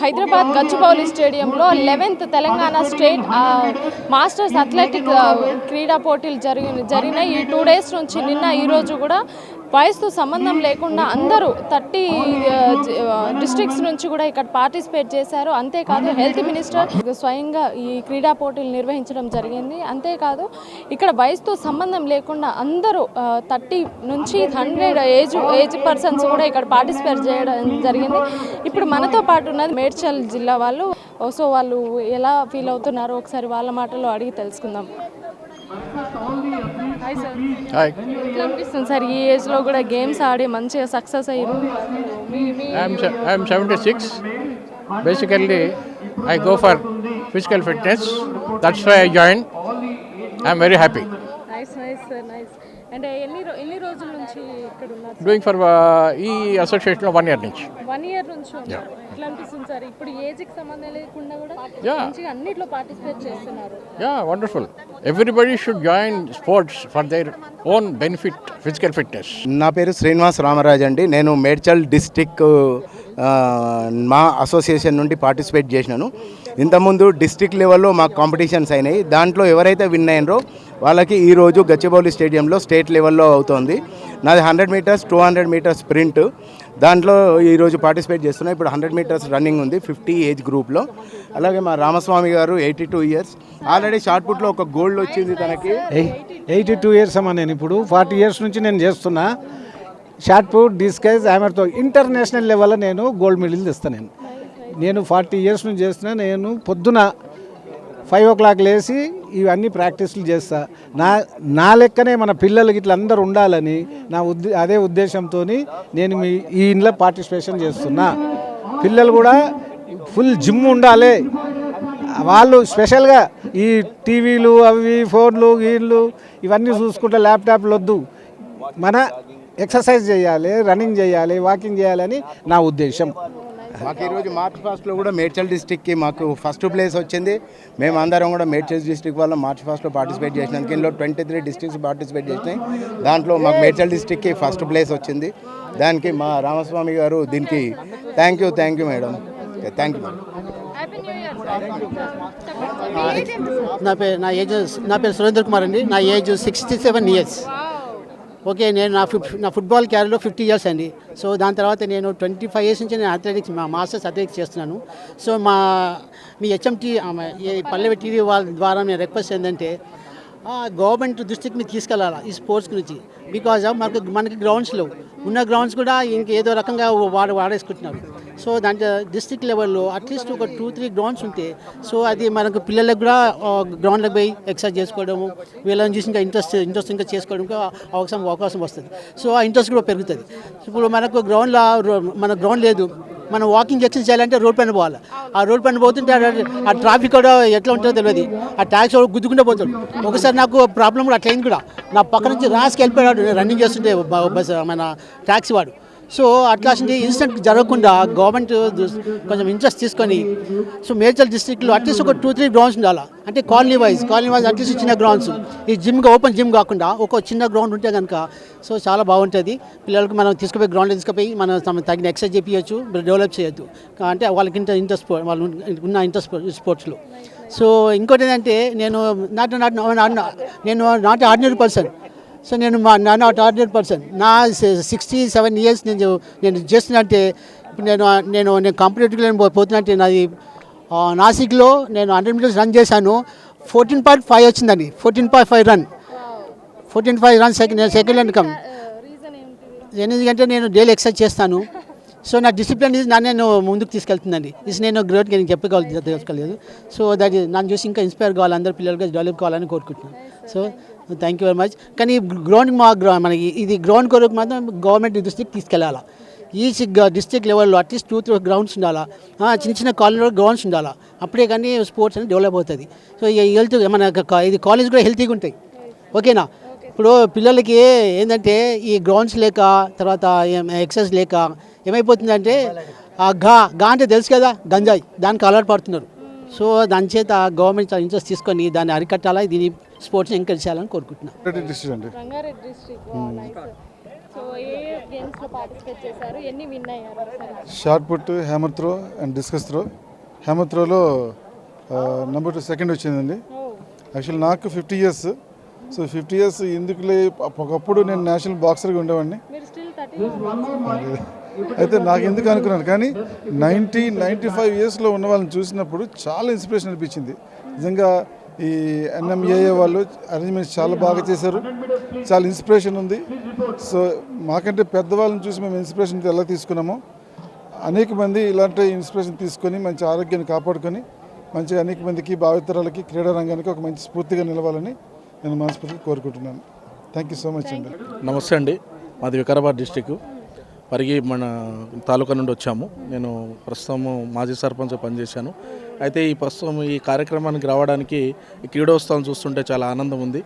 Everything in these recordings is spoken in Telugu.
హైదరాబాద్ గచ్చిబౌలి స్టేడియంలో eleventh Telangana state masters athletic క్రీడా పోటీలు జరిగిన జరిగిన ఈ టూ డేస్ నుంచి నిన్న ఈరోజు కూడా వయసుతో సంబంధం లేకుండా అందరూ థర్టీ డిస్ట్రిక్ట్స్ నుంచి కూడా ఇక్కడ పార్టిసిపేట్ చేశారు. అంతేకాదు హెల్త్ మినిస్టర్ స్వయంగా ఈ క్రీడా పోటీలు నిర్వహించడం జరిగింది. అంతేకాదు ఇక్కడ వయసుతో సంబంధం లేకుండా అందరూ థర్టీ నుంచి హండ్రెడ్ ఏజ్ ఏజ్ పర్సన్స్ కూడా ఇక్కడ పార్టిసిపేట్ చేయడం జరిగింది. ఇప్పుడు మనతో పాటు ఉన్నది మేడ్చల్ జిల్లా వాళ్ళు. సో వాళ్ళు ఎలా ఫీల్ అవుతున్నారో ఒకసారి వాళ్ళ మాటలో అడిగి తెలుసుకుందాం. హాయ్ సార్ హాయ్ ఎట్లా అనిపిస్తుంది సార్? ఈ ఏజ్లో కూడా గేమ్స్ ఆడి మంచిగా success me I'm seventy six basically I go for physical fitness that's why I join I'm very happy nice nice sir nice అంటే ఎన్ని ఎన్ని రోజుల నుంచి ఇక్కడ ఉన్నారు డూయింగ్ ఫర్ uh, ఈ అసోసియేషన్లో వన్ ఇయర్ నుంచి. వన్ ఇయర్ నుంచి ఎట్లా అనిపిస్తుంది సార్. ఇప్పుడు ఏజ్కి సంబంధం లేకుండా కూడా. మంచిగా అన్నిట్లో పార్టిసిపేట్ చేస్తున్నారు. Yeah wonderful everybody should join sports for their own benefit physical fitness నా పేరు శ్రీనివాస్ రామరాజ్ అండి. నేను మేడ్చల్ డిస్టిక్ మా అసోసియేషన్ నుండి పార్టిసిపేట్ చేసినాను. ఇంతకుముందు డిస్టిక్ లెవెల్లో మాకు కాంపిటీషన్స్ అయినాయి. దాంట్లో ఎవరైతే విన్ అయినరో వాళ్ళకి ఈరోజు గచ్చిబౌలి స్టేడియంలో స్టేట్ లెవెల్లో అవుతోంది. నాది hundred metres two hundred metres sprint దాంట్లో ఈరోజు పార్టిసిపేట్ చేస్తున్నా ఇప్పుడు హండ్రెడ్ మీటర్స్ రన్నింగ్ ఉంది ఫిఫ్టీ ఏజ్ గ్రూప్లో. అలాగే మా Ramaswamy garu eighty two years. Already shot పుట్లో ఒక గోల్డ్ వచ్చింది తనకి. ఎయిటీ టూ ఇయర్స్ అమ్మా నేను ఇప్పుడు. ఫార్టీ ఇయర్స్ నుంచి నేను చేస్తున్నా. షార్ట్ పుట్ డిస్కైజ్ హ్యామర్తో ఇంటర్నేషనల్ లెవెల్లో నేను గోల్డ్ మెడల్ తెస్తాను నేను. నేను ఫార్టీ ఇయర్స్ నుంచి చేస్తున్నా నేను పొద్దున ఫైవ్ ఓ క్లాక్ లేచి ఇవన్నీ ప్రాక్టీస్లు చేస్తా. నా నా లెక్కనే మన పిల్లలకి ఇట్లా అందరు ఉండాలని నా ఉద్దే అదే ఉద్దేశంతో నేను మీ ఈ ఇంట్లో పార్టిసిపేషన్ చేస్తున్నా. పిల్లలు కూడా ఫుల్ జిమ్ ఉండాలి. వాళ్ళు స్పెషల్గా ఈ టీవీలు అవి ఫోన్లు గీళ్ళు ఇవన్నీ చూసుకుంటే ల్యాప్టాప్లు వద్దు. మన ఎక్సర్సైజ్ చేయాలి రన్నింగ్ చేయాలి వాకింగ్ చేయాలని నా ఉద్దేశం. మాకు ఈరోజు మార్చ్ ఫాస్ట్లో కూడా మేడ్చల్ డిస్టిక్కి మాకు ఫస్ట్ ప్లేస్ వచ్చింది. మేము అందరం కూడా మేడ్చల్ డిస్టిక్ వల్ల మార్చ్ ఫాస్ట్లో పార్టిసిపేట్ చేసినందుకు ఇందులో ట్వంటీ త్రీ డిస్ట్రిక్ట్స్ పార్టిసిపేట్ చేసినాయి. దాంట్లో మాకు మేడ్చల్ డిస్టిక్కి ఫస్ట్ ప్లేస్ వచ్చింది. దానికి మా రామస్వామి గారు దీనికి thank you thank you madam. Thank you madam. Happy new year నా పేరు నా ఏజ్ నా పేరు సురేంద్ర కుమార్ అండి. నా age sixty seven years okay నేను నా ఫిఫ్ నా ఫుట్బాల్ క్యారీలో ఫిఫ్టీ ఇయర్స్ అండి. సో దాని తర్వాత నేను ట్వంటీ ఫైవ్ ఇయర్స్ నుంచి నేను అథ్లెటిక్స్ మా మాస్టర్స్ అథ్లెటిక్స్ చేస్తున్నాను. సో మా మీ హెచ్ఎంటీ పల్లెవి టీవీ వాళ్ళ ద్వారా నేను రిక్వెస్ట్ ఏంటంటే గవర్నమెంట్ దృష్టికి మీరు తీసుకెళ్ళాలి ఈ స్పోర్ట్స్ గురించి బికాజ్ మనకు మనకి గ్రౌండ్స్లో ఉన్న గ్రౌండ్స్ కూడా ఇంకేదో రకంగా వాడు వాడేసుకుంటున్నారు. సో దాంట్లో డిస్ట్రిక్ట్ లెవెల్లో అట్లీస్ట్ ఒక టూ త్రీ గ్రౌండ్స్ ఉంటే సో అది మనకు పిల్లలకు కూడా గ్రౌండ్లకు పోయి ఎక్సర్సైజ్ చేసుకోవడము వీళ్ళని చూసి ఇంకా ఇంట్రెస్ట్ ఇంట్రెస్ట్ ఇంకా చేసుకోవడానికి అవకాశం అవకాశం వస్తుంది. సో ఆ ఇంట్రెస్ట్ కూడా పెరుగుతుంది. ఇప్పుడు మనకు గ్రౌండ్లో మన గ్రౌండ్ లేదు. మనం వాకింగ్ ఎక్సర్సైజ్ చేయాలంటే రోడ్ పైన పోవాలి. ఆ రోడ్ పైన పోతుంటే ఆ- ట్రాఫిక్ కూడా ఎట్లా ఉంటుందో తెలియదు. ఆ ట్యాక్సీ గుద్దుకుంటే పోతాడు. ఒకసారి నాకు ప్రాబ్లం కూడా అట్లయింది కూడా. నా పక్క నుంచి రాసుకెళ్ళిపోయాడు రన్నింగ్ చేస్తుంటే బస్ మన ట్యాక్సీ వాడు. సో అట్లాంటి ఇన్సిడెంట్ జరగకుండా గవర్నమెంట్ కొంచెం ఇంట్రెస్ట్ తీసుకొని సో మేడ్చల్ డిస్ట్రిక్ట్లో అట్లీస్ట్ ఒక టూ త్రీ గ్రౌండ్స్ ఉండాలి? అంటే colony wise colony wise at least చిన్న గ్రౌండ్స్ ఈ జిమ్కి ఓపెన్ జిమ్ కాకుండా ఒక చిన్న గ్రౌండ్ ఉంటే కనుక సో చాలా బాగుంటుంది. పిల్లలకు మనం తీసుకుపోయి గ్రౌండ్ తీసుకుపోయి మనం తమ తగిన ఎక్సర్సైజ్ చేపించచ్చు డెవలప్ చేయొచ్చు అంటే వాళ్ళకి ఇంత ఇంట్రెస్ట్ వాళ్ళు ఉన్న ఇంట్రెస్ట్ స్పోర్ట్స్లో సో ఇంకోటి ఏంటంటే నేను నాట్ నాట్ నేను నాట్ ఆర్డినరీ పర్సన్ సో నేను మా నా నాట్ ఆర్డినరీ పర్సన్. నా సిక్స్టీ సెవెన్ ఇయర్స్ నేను నేను చేస్తున్నట్టే ఇప్పుడు నేను నేను నేను కాంపిటేటివ్లో పోతున్నట్టే నాది నాసిక్లో నేను హండ్రెడ్ మీటర్స్ రన్ చేశాను. ఫోర్టీన్ పాయింట్ ఫైవ్ వచ్చిందండి. Fourteen point five run fourteen five run second second and come ఎందుకంటే నేను డైలీ ఎక్సర్సైజ్ చేస్తాను. సో నా డిసిప్లిన్ ఇది నన్ను నేను ముందుకు తీసుకెళ్తుందండి. ఇది నేను గ్రోత్కి నేను చెప్పుకోవాలి తెలుసుకోలేదు. సో దాన్ని నన్ను చూసి ఇంకా ఇన్స్పైర్ కావాలి అందరు పిల్లలకి డెవలప్ కావాలని కోరుకుంటున్నాను. So thank you very much కానీ గ్రౌండ్ మా గ్రౌ మనకి ఇది గ్రౌండ్ కొరకు మాత్రం గవర్నమెంట్ దృష్టికి తీసుకెళ్ళాలా? ఈ డిస్ట్రిక్ట్ లెవెల్లో అట్లీస్ట్ టూ త్రీ గ్రౌండ్స్ ఉండాలా? చిన్న చిన్న కాలనీలో గ్రౌండ్స్ ఉండాలా? అప్పుడే కానీ స్పోర్ట్స్ అనేది డెవలప్ అవుతుంది. సో ఈ హెల్త్ మన ఇది కాలేజ్ కూడా హెల్తీగా ఉంటాయి. ఓకేనా? ఇప్పుడు పిల్లలకి ఏంటంటే ఈ గ్రౌండ్స్ లేక తర్వాత ఎక్సర్సైజ్ లేక ఏమైపోతుందంటే ఆ గా గా అంటే తెలుసు కదా గంజాయి. దానికి అలవాటు పడుతున్నారు. సో దాని చేత గవర్నమెంట్ ఇంట్రెస్ట్ తీసుకొని దాన్ని అరికట్టాలా? దీని స్పోర్ట్స్ని ఎంకరేజ్ చేయాలని కోరుకుంటున్నాను shot put hammer throw and discus throw hammer త్రోలో number two second వచ్చిందండి. యాక్చువల్ నాకు fifty years so fifty years ఎందుకులే? ఒకప్పుడు నేను నేషనల్ బాక్సర్గా ఉండేవాడిని. మీరు స్టిల్ థర్టీ అయితే నాకు ఎందుకు అనుకున్నాను? కానీ నైంటీ నైంటీ ఫైవ్ ఇయర్స్లో ఉన్న వాళ్ళని చూసినప్పుడు చాలా ఇన్స్పిరేషన్ అనిపించింది. నిజంగా ఈ ఎన్ఎంఏఏ వాళ్ళు అరేంజ్మెంట్స్ చాలా బాగా చేశారు. చాలా ఇన్స్పిరేషన్ ఉంది. సో మాకంటే పెద్దవాళ్ళని చూసి మేము ఇన్స్పిరేషన్ ఎలా తీసుకున్నామో అనేక మంది ఇలాంటి ఇన్స్పిరేషన్ తీసుకొని మంచి ఆరోగ్యాన్ని కాపాడుకొని మంచిగా అనేక మందికి భావితరాలకి క్రీడా రంగానికి ఒక మంచి స్ఫూర్తిగా నిలవాలని నేను మనస్ఫూర్తిగా కోరుకుంటున్నాను. థ్యాంక్ యూ సో మచ్ అండి నమస్తే అండి. మాది వికారాబాద్ డిస్టిక్ పరిగి మన తాలూకా నుండి వచ్చాము. నేను ప్రస్తుతం మాజీ సర్పంచ్ పనిచేశాను. అయితే ఈ ప్రస్తుతం ఈ కార్యక్రమానికి రావడానికి క్రీడోత్సవం చూస్తుంటే చాలా ఆనందం ఉంది.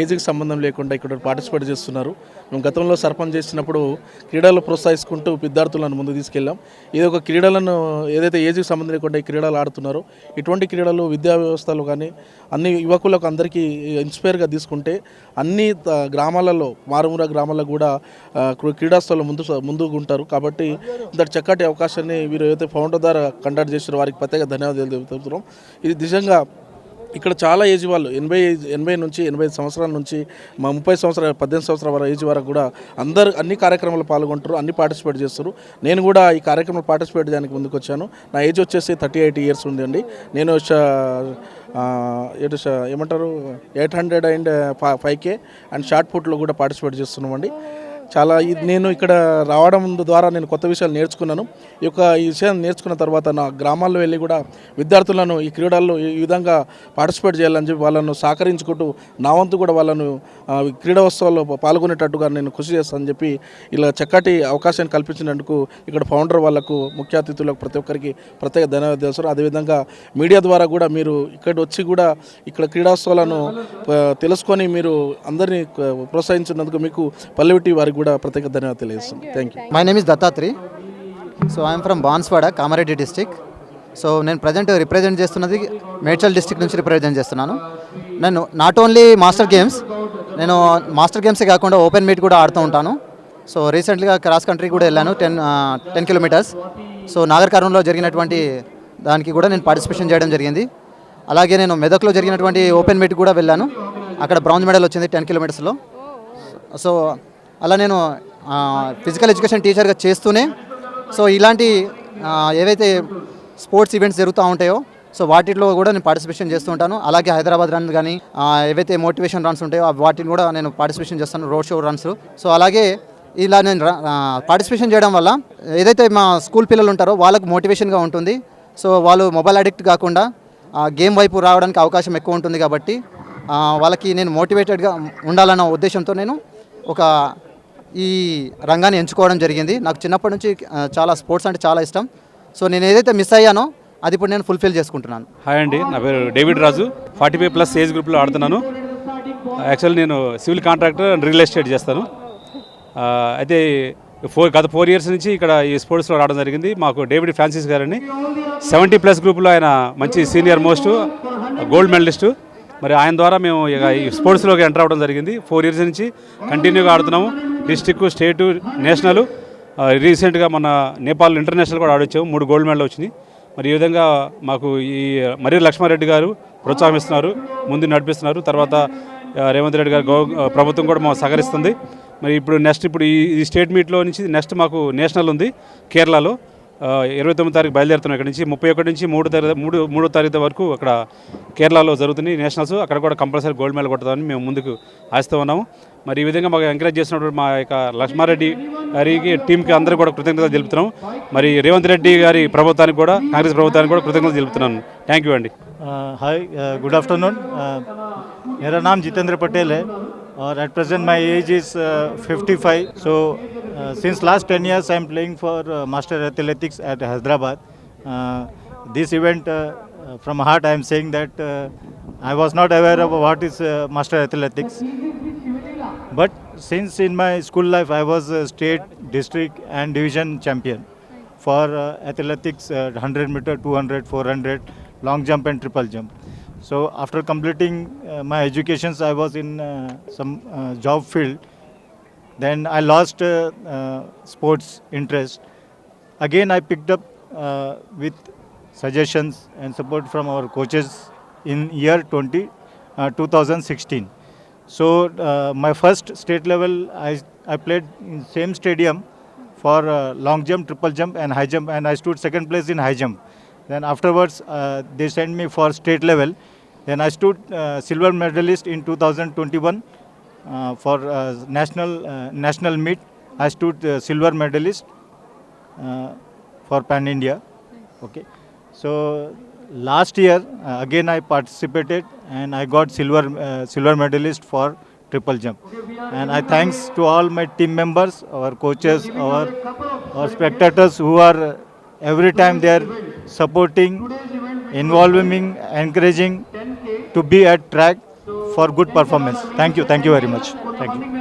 ఏజ్కి సంబంధం లేకుండా ఇక్కడ పార్టిసిపేట్ చేస్తున్నారు. మేము గతంలో సర్పంచ్ చేసినప్పుడు క్రీడలు ప్రోత్సహించుకుంటూ విద్యార్థులను ముందు తీసుకెళ్ళాం. ఇది ఒక క్రీడలను ఏదైతే ఏజ్కి సంబంధం లేకుండా ఈ క్రీడలు ఆడుతున్నారో ఇటువంటి క్రీడలు విద్యా వ్యవస్థలు కానీ అన్ని యువకులకు అందరికీ ఇన్స్పైర్గా తీసుకుంటే అన్ని గ్రామాలలో మారుమూల గ్రామాల్లో కూడా క్రీడాస్థలు ముందు ముందుకు ఉంటారు కాబట్టి ఇంత చక్కటి అవకాశాన్ని వీరు ఏదైతే ఫౌండర్ ద్వారా కండక్ట్ చేసిన వారికి ప్రత్యేక ధన్యవాదాలు తెలుపుతున్నాం ఇది నిజంగా ఇక్కడ చాలా ఏజ్ వాళ్ళు ఎనభై ఎనభై నుంచి ఎనభై సంవత్సరాల నుంచి మా ముప్పై సంవత్సరాల పద్దెనిమిది సంవత్సరాల వరకు ఏజ్ వరకు కూడా అందరు అన్ని కార్యక్రమాలు పాల్గొంటారు అన్ని పార్టిసిపేట్ చేస్తారు. నేను కూడా ఈ కార్యక్రమంలో పార్టిసిపేట్ చేయడానికి ముందుకు వచ్చాను. నా ఏజ్ వచ్చేసి థర్టీ ఎయిట్ ఇయర్స్ ఉందండి. నేను ఎటు ఏమంటారు? Eight hundred and five K and shot పుట్లో కూడా పార్టిసిపేట్ చేస్తున్నామండి. చాలా ఇది నేను ఇక్కడ రావడం ద్వారా నేను కొత్త విషయాలు నేర్చుకున్నాను. ఈ యొక్క ఈ విషయాన్ని నేర్చుకున్న తర్వాత నా గ్రామాల్లో వెళ్ళి కూడా విద్యార్థులను ఈ క్రీడల్లో ఈ విధంగా పార్టిసిపేట్ చేయాలని చెప్పి వాళ్ళను సహకరించుకుంటూ నా వంతు కూడా వాళ్ళను క్రీడోత్సవాల్లో క్రీడా ఉత్సవాల్లో పాల్గొనేటట్టుగా నేను కృషి చేస్తానని చెప్పి ఇలా చక్కటి అవకాశాన్ని కల్పించినందుకు ఇక్కడ ఫౌండర్ వాళ్ళకు ముఖ్య అతిథులకు ప్రతి ఒక్కరికి ప్రత్యేక ధన్యవాదాలు తెలుస్తారు అదేవిధంగా మీడియా ద్వారా కూడా మీరు ఇక్కడ వచ్చి కూడా ఇక్కడ క్రీడోత్సవాలను తెలుసుకొని మీరు అందరినీ ప్రోత్సహించినందుకు మీకు పల్లెవిటి వారికి కూడా ప్రత్యేక ధన్యవాదాలు తెలియజేస్తుంది thank you my name is Dattatri so I'm from Banswada Kamareddy district so నేను ప్రజెంట్ రిప్రజెంట్ చేస్తున్నది మేడ్చల్ డిస్టిక్ నుంచి రిప్రజెంట్ చేస్తున్నాను. నేను నాట్ ఓన్లీ మాస్టర్ గేమ్స్ నేను మాస్టర్ గేమ్సే కాకుండా ఓపెన్ మీట్ కూడా ఆడుతూ ఉంటాను. సో రీసెంట్గా క్రాస్ కంట్రీ కూడా వెళ్ళాను ten ten kilometres so Nagar కర్నూలులో జరిగినటువంటి దానికి కూడా నేను పార్టిసిపేషన్ చేయడం జరిగింది. అలాగే నేను మెదక్లో జరిగినటువంటి ఓపెన్ మీట్ కూడా వెళ్ళాను. అక్కడ బ్రౌంజ్ మెడల్ వచ్చింది టెన్ కిలోమీటర్స్లో సో అలా నేను ఫిజికల్ ఎడ్యుకేషన్ టీచర్గా చేస్తూనే సో ఇలాంటి ఏవైతే స్పోర్ట్స్ ఈవెంట్స్ జరుగుతూ ఉంటాయో సో వాటిలో కూడా నేను పార్టిసిపేషన్ చేస్తూ ఉంటాను. అలాగే హైదరాబాద్ రన్ కానీ ఏవైతే మోటివేషన్ రన్స్ ఉంటాయో వాటిని కూడా నేను పార్టిసిపేషన్ చేస్తాను రోడ్ షో రన్స్. సో అలాగే ఇలా నేను పార్టిసిపేషన్ చేయడం వల్ల ఏదైతే మా స్కూల్ పిల్లలు ఉంటారో వాళ్ళకు మోటివేషన్గా ఉంటుంది. సో వాళ్ళు మొబైల్ అడిక్ట్ కాకుండా గేమ్ వైపు రావడానికి అవకాశం ఎక్కువ ఉంటుంది కాబట్టి వాళ్ళకి నేను మోటివేటెడ్గా ఉండాలన్న ఉద్దేశంతో నేను ఒక ఈ రంగాన్ని ఎంచుకోవడం జరిగింది. నాకు చిన్నప్పటి నుంచి చాలా స్పోర్ట్స్ అంటే చాలా ఇష్టం. సో నేను ఏదైతే మిస్ అయ్యానో అది ఇప్పుడు నేను ఫుల్ఫిల్ చేసుకుంటున్నాను. హాయ్ అండి. నా పేరు David Raju. Forty five plus age గ్రూప్లో ఆడుతున్నాను. యాక్చువల్ నేను civil contractor and real estate చేస్తాను. అయితే ఫోర్ గత ఫోర్ ఇయర్స్ నుంచి ఇక్కడ ఈ స్పోర్ట్స్లో ఆడడం జరిగింది. మాకు డేవిడ్ ఫ్రాన్సిస్ గారని. సెవెంటీ ప్లస్ గ్రూప్లో ఆయన మంచి సీనియర్ మోస్ట్ గోల్డ్ మెడలిస్టు. మరి ఆయన ద్వారా మేము ఇక ఈ స్పోర్ట్స్లోకి ఎంటర్ అవ్వడం జరిగింది. ఫోర్ ఇయర్స్ నుంచి కంటిన్యూగా ఆడుతున్నాము. డిస్టిక్ స్టేటు నేషనల్ రీసెంట్గా మన నేపాల్ ఇంటర్నేషనల్ కూడా ఆడొచ్చాము. మూడు గోల్డ్ మెడల్ వచ్చినాయి. మరి ఈ విధంగా మాకు ఈ మరి లక్ష్మారెడ్డి గారు ప్రోత్సాహిస్తున్నారు. ముందు నడిపిస్తున్నారు. తర్వాత రేవంత్ రెడ్డి గారు గౌ ప్రభుత్వం కూడా మాకు సహకరిస్తుంది. మరి ఇప్పుడు నెక్స్ట్ ఇప్పుడు ఈ ఈ స్టేట్ మీట్లో నుంచి నెక్స్ట్ మాకు నేషనల్ ఉంది కేరళలో. ఇరవై తొమ్మిది తారీఖు బయలుదేరుతున్నాం ఇక్కడ నుంచి. ముప్పై ఒకటి నుంచి మూడు తారీఖు మూడు మూడో తారీఖు వరకు అక్కడ కేరళలో జరుగుతుంది నేషనల్స్. అక్కడ కూడా కంపల్సరీ గోల్డ్ మెడల్ కొట్టదని మేము ముందుకు ఆశిస్తూ ఉన్నాము. మరి ఈ విధంగా మాకు ఎంకరేజ్ చేసినటువంటి మా యొక్క లక్ష్మారెడ్డి గారికి టీంకి అందరూ కూడా కృతజ్ఞతలు తెలుపుతున్నాం. మరి రేవంత్ రెడ్డి గారి ప్రభుత్వానికి కూడా కాంగ్రెస్ ప్రభుత్వానికి కూడా కృతజ్ఞతలు తెలుపుతున్నాను. థ్యాంక్ యూ అండి హాయ్ గుడ్ ఆఫ్టర్నూన్. మేరా నామ్ Jitendra Patel. or at present my age is uh, 55 so uh, since last 10 years i'm playing for uh, master athletics at hyderabad. Uh, this event uh, uh from heart i am saying that uh, i was not aware of what is uh, master athletics. But since in my school life i was a state district and division champion for uh, athletics uh, 100 meter 200 400 long jump and triple jump so after completing uh, my educations i was in uh, some uh, job field Then I lost uh, uh, sports interest. Again, I picked up uh, with suggestions and support from our coaches in year 20, uh, 2016. So uh, my first state level, I, I played in same stadium for uh, long jump, triple jump and high jump and I stood second place in high jump. Then afterwards, uh, they sent me for state level. Then I stood uh, silver medalist in 2021 uh, for uh, national uh, national meet. I stood uh, silver medalist uh, for Pan India. Okay, so last year uh, again I participated and I got silver uh, silver medalist for triple jump. And I thanks to all my team members, our coaches, our our spectators who are every time they are supporting, involving, encouraging to be at track for good performance. Thank you, thank you very much. Thank you.